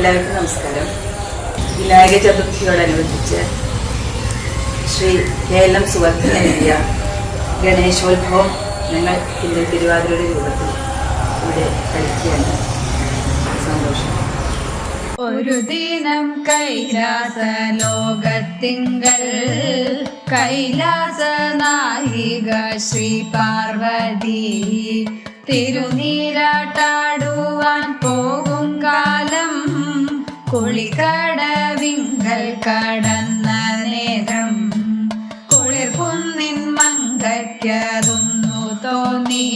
എല്ലാവർക്കും നമസ്കാരം. Vinayaka ചതുർത്ഥിയോടനുബന്ധിച്ച് Shri K L M Suvardha നൽകിയ ഗണേശോത്ഭവം ഞങ്ങൾ ഇന്ന് തിരുവാതിരയുടെ രൂപത്തിൽ ഇവിടെ കളിക്കുകയാണ്. സന്തോഷം. ഒരു ദിനം കൈലാസ ലോകത്തിങ്കൾ കൈലാസ നായിക ശ്രീ പാർവതി തിരുനീരാട്ടാടുവാൻ പോകും കുളിക്കടവിങ്കൽ കടന്ന നേരം കുളിർകുന്നിൻ മങ്കയ്ക്കതൊന്നു തോന്നി.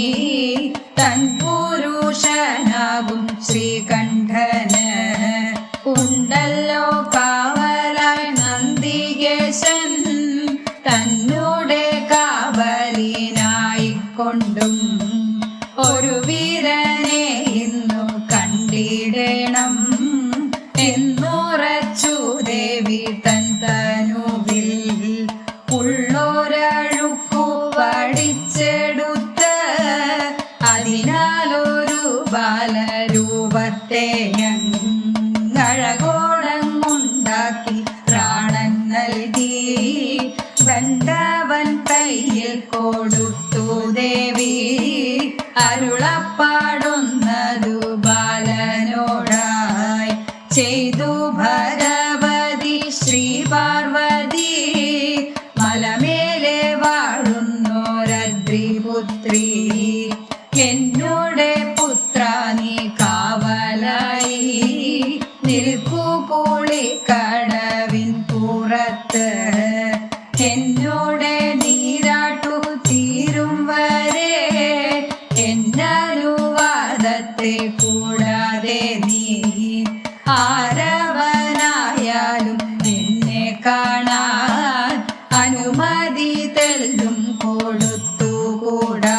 തൻ പുരുഷനാകും ശ്രീകണ്ഠന്. ഉണ്ടല്ലോ കാവലായി നന്ദികേശൻ തന്നോടെ കാവലിനായിക്കൊണ്ടും ഒരു വീരനെ ഇന്നു കണ്ടിടണം ബാലരൂപത്തെ ഞങ്ങളകോളമുണ്ടാക്കി പ്രാണൻ നൽകി ബന്ധവൻ കയ്യിൽ കൊടുത്തു ദേവി. അരുളപ്പാടുന്നതു ബാലനോടായി ചെയ്തു ഭഗവതി ശ്രീ പാർവതി മലമേലെ വാഴുന്നോരദ്രിപുത്രി. എന്നോടെ പുറത്ത് എന്നോടെ നീരാട്ടു തീരും വരെ എന്നനുവാദത്തെ കൂടാതെ നീ ആരവനായാലും എന്നെ കാണാൻ അനുമതി തെല്ലും കൊടുത്തുകൂടാ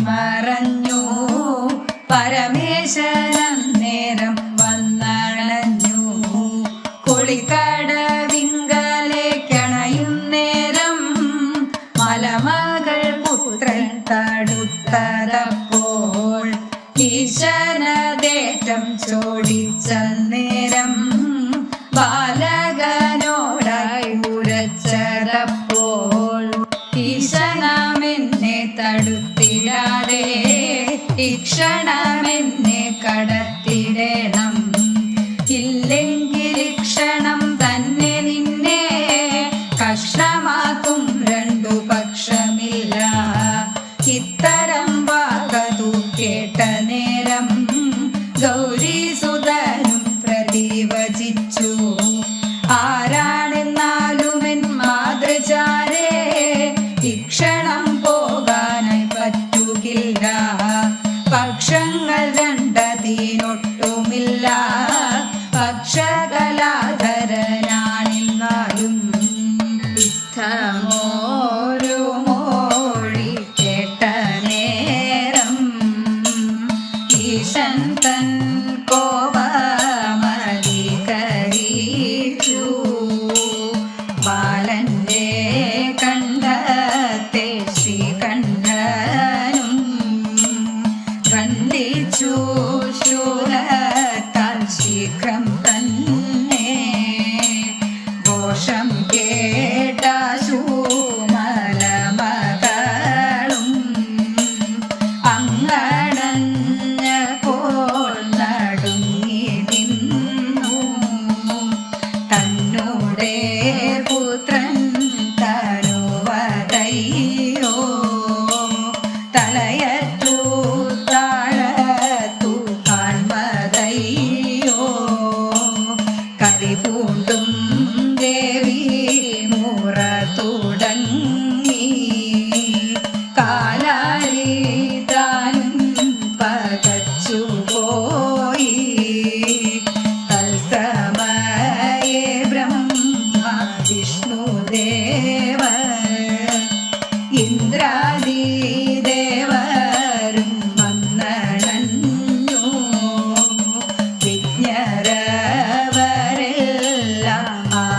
മറഞ്ഞു. പരമേശ്വരം നേരം വന്നണഞ്ഞു കുളിക്കടവിങ്കലേക്കണയും നേരം മലമകൾ പുത്രൻ തടുത്തതപ്പോൾ ഈശനദേറ്റം ചോടിച്ച നേരം ബാലകനോടായി ഇക്ഷണമെന്നെ കടത്തിടണം. Come on.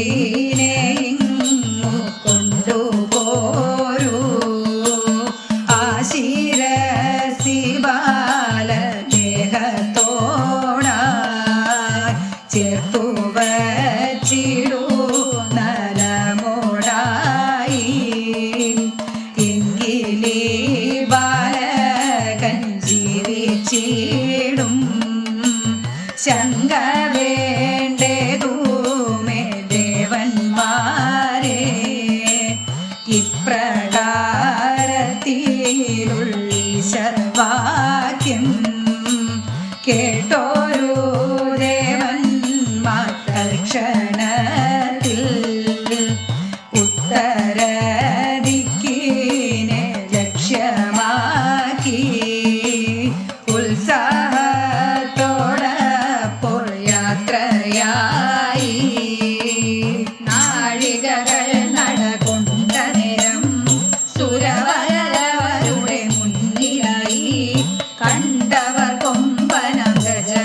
Hari ಕೈಯೇನು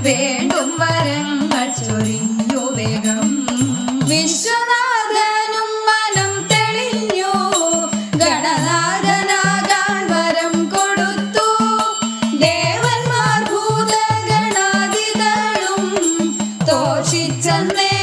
വേണ്ടും വരങ്ങൾ ചൊരിഞ്ഞു വേഗം. വിശ്വനാഥനും മനം തെളിഞ്ഞു. ഗണനാഥനാകാൻ വരം കൊടുത്തു. ദേവന്മാർ ഭൂതഗണാതികളും തോഷിച്ചന്നേ